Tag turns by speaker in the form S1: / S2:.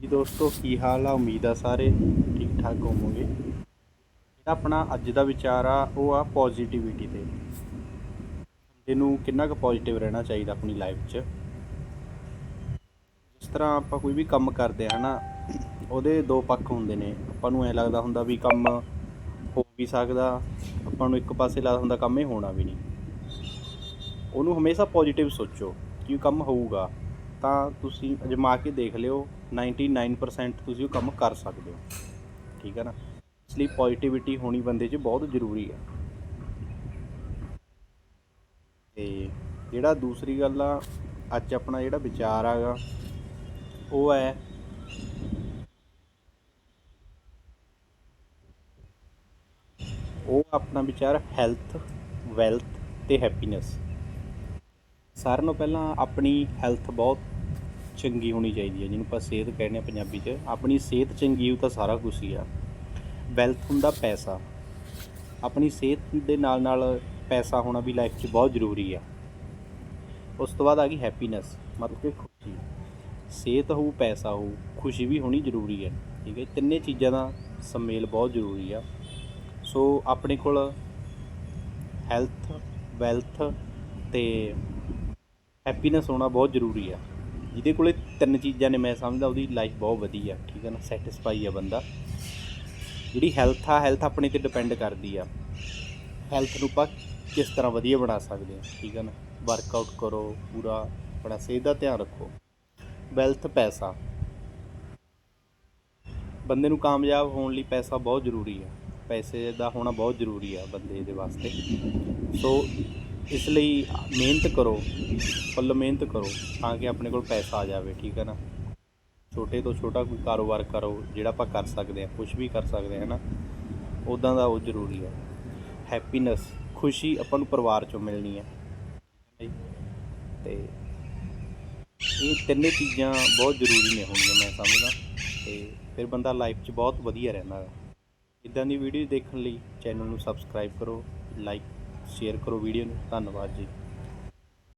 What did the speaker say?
S1: ਜੀ ਦੋਸਤੋ, ਕੀ ਹਾਲ ਆ? ਉਮੀਦ ਆ ਸਾਰੇ ਠੀਕ ਠਾਕ ਹੋਵੋਗੇ। ਜਿਹੜਾ ਆਪਣਾ ਅੱਜ ਦਾ ਵਿਚਾਰ ਆ, ਉਹ ਆ ਪੋਜ਼ਿਟਿਵਿਟੀ ਤੇ। ਬੰਦੇ ਨੂੰ ਕਿੰਨਾ ਕੁ ਪੋਜ਼ਿਟਿਵ ਰਹਿਣਾ ਚਾਹੀਦਾ ਆਪਣੀ ਲਾਈਫ 'ਚ? ਜਿਸ ਤਰ੍ਹਾਂ ਆਪਾਂ ਕੋਈ ਵੀ ਕੰਮ ਕਰਦੇ ਆ, ਹਨਾ, ਉਹਦੇ ਦੋ ਪੱਖ ਹੁੰਦੇ ਨੇ। ਆਪਾਂ ਨੂੰ ਐ ਲੱਗਦਾ ਹੁੰਦਾ ਵੀ ਕੰਮ ਹੋ ਵੀ ਸਕਦਾ, ਆਪਾਂ ਨੂੰ ਇੱਕ ਪਾਸੇ ਲੱਗਦਾ ਹੁੰਦਾ ਕੰਮ ਇਹ ਹੋਣਾ ਵੀ ਨਹੀਂ। ਉਹਨੂੰ ਹਮੇਸ਼ਾ ਪੋਜ਼ਿਟਿਵ ਸੋਚੋ ਕਿ ਕੰਮ ਹੋਊਗਾ। ਤਾਂ ਤੁਸੀਂ ਅਜਮਾ ਕੇ ਦੇਖ ਲਿਓ 99% ਤੁਸੀਂ ਉਹ ਕੰਮ ਕਰ ਸਕਦੇ ਹੋ। ਠੀਕ ਹੈ ਨਾ? ਇਸ ਲਈ ਪੋਜ਼ਿਟਿਵਿਟੀ ਹੋਣੀ ਬੰਦੇ 'ਚ ਬਹੁਤ ਜ਼ਰੂਰੀ ਹੈ। ਤੇ ਜਿਹੜਾ ਦੂਸਰੀ ਗੱਲ ਆ, ਅੱਜ ਆਪਣਾ ਜਿਹੜਾ ਵਿਚਾਰ ਆਗਾ, ਉਹ ਹੈ ਉਹ ਆਪਣਾ ਵਿਚਾਰ ਹੈਲਥ ਵੈਲਥ ਤੇ ਹੈਪੀਨੈਸ ਸਾਰਿਆਂ ਨੂੰ ਪਹਿਲਾਂ ਆਪਣੀ ਹੈਲਥ ਬਹੁਤ ਚੰਗੀ ਹੋਣੀ ਚਾਹੀਦੀ ਹੈ, ਜਿਹਨੂੰ ਆਪਾਂ ਸਿਹਤ ਕਹਿੰਦੇ ਆ ਪੰਜਾਬੀ 'ਚ। ਆਪਣੀ ਸਿਹਤ ਚੰਗੀ ਹੋ ਤਾਂ ਸਾਰਾ ਕੁਝ ਹੀ ਆ। ਵੈਲਥ ਹੁੰਦਾ ਪੈਸਾ। ਆਪਣੀ ਸਿਹਤ ਦੇ ਨਾਲ ਨਾਲ ਪੈਸਾ ਹੋਣਾ ਵੀ ਲਾਈਫ 'ਚ ਬਹੁਤ ਜ਼ਰੂਰੀ ਆ। ਉਸ ਤੋਂ ਬਾਅਦ ਆ ਗਈ ਹੈਪੀਨੈਸ ਮਤਲਬ ਕਿ ਖੁਸ਼ੀ। ਸਿਹਤ ਹੋਊ, ਪੈਸਾ ਹੋਊ, ਖੁਸ਼ੀ ਵੀ ਹੋਣੀ ਜ਼ਰੂਰੀ ਹੈ। ਠੀਕ ਹੈ ਤਿੰਨੇ ਚੀਜ਼ਾਂ ਦਾ ਸੰਮੇਲ ਬਹੁਤ ਜ਼ਰੂਰੀ ਆ। ਸੋ ਆਪਣੇ ਕੋਲ ਹੈਲਥ ਵੈਲਥ ਤੇ ਹੈਪੀਨੈਸ ਹੋਣਾ ਬਹੁਤ ਜ਼ਰੂਰੀ ਆ। ਜਿਹਦੇ ਕੋਲੇ ਤਿੰਨ ਚੀਜ਼ਾਂ ਨੇ, ਮੈਂ ਸਮਝਦਾ ਉਹਦੀ ਲਾਈਫ ਬਹੁਤ ਵਧੀਆ, ਠੀਕ ਹੈ ਨਾ ਸੈਟੀਸਫਾਈ ਆ ਬੰਦਾ। ਜਿਹੜੀ ਹੈਲਥ ਆ ਹੈਲਥ ਆਪਣੇ ਤੇ ਡਿਪੈਂਡ ਕਰਦੀ ਆ। ਹੈਲਥ ਨੂੰ ਆਪਾਂ ਕਿਸ ਤਰ੍ਹਾਂ ਵਧੀਆ ਬਣਾ ਸਕਦੇ ਹਾਂ ਠੀਕ ਹੈ ਨਾ। ਵਰਕਆਊਟ ਕਰੋ, ਪੂਰਾ ਆਪਣਾ ਸਿਹਤ ਦਾ ਧਿਆਨ ਰੱਖੋ। ਵੈਲਥ ਪੈਸਾ। ਬੰਦੇ ਨੂੰ ਕਾਮਯਾਬ ਹੋਣ ਲਈ ਪੈਸਾ ਬਹੁਤ ਜ਼ਰੂਰੀ ਆ। ਪੈਸੇ ਦਾ ਹੋਣਾ ਬਹੁਤ ਜ਼ਰੂਰੀ ਆ ਬੰਦੇ ਦੇ ਵਾਸਤੇ। ਸੋ ਇਸ ਲਈ ਮਿਹਨਤ ਕਰੋ, ਫੁੱਲ ਮਿਹਨਤ ਕਰੋ ਤਾਂ ਕਿ ਆਪਣੇ ਕੋਲ ਪੈਸਾ ਆ ਜਾਵੇ, ਠੀਕ ਹੈ ਨਾ? ਛੋਟੇ ਤੋਂ ਛੋਟਾ ਕੋਈ ਕਾਰੋਬਾਰ ਕਰੋ, ਜਿਹੜਾ ਆਪਾਂ ਕਰ ਸਕਦੇ ਆ ਕੁਝ ਵੀ ਕਰ ਸਕਦੇ ਆ ਨਾ? ਉਦਾਂ ਦਾ ਉਹ ਜ਼ਰੂਰੀ ਹੈ। ਹੈਪੀਨੈਸ ਖੁਸ਼ੀ ਆਪਾਂ ਨੂੰ ਪਰਿਵਾਰ ਚੋਂ ਮਿਲਣੀ ਹੈ। ਠੀਕ ਤੇ ਇਹ ਤਿੰਨੇ ਚੀਜ਼ਾਂ ਬਹੁਤ ਜ਼ਰੂਰੀ ਨੇ ਹੋਣੀਆਂ ਮੈਂ ਸਮਝਦਾ। ਤੇ ਫਿਰ ਬੰਦਾ ਲਾਈਫ 'ਚ ਬਹੁਤ ਵਧੀਆ ਰਹਿੰਦਾ ਹੈ। ਇਦਾਂ ਦੀ ਵੀਡੀਓ ਦੇਖਣ ਲਈ ਚੈਨਲ ਨੂੰ ਸਬਸਕ੍ਰਾਈਬ ਕਰੋ ਲਾਈਕ ਸ਼ੇਅਰ ਕਰੋ ਵੀਡੀਓ ਨੂੰ। ਧੰਨਵਾਦ ਜੀ।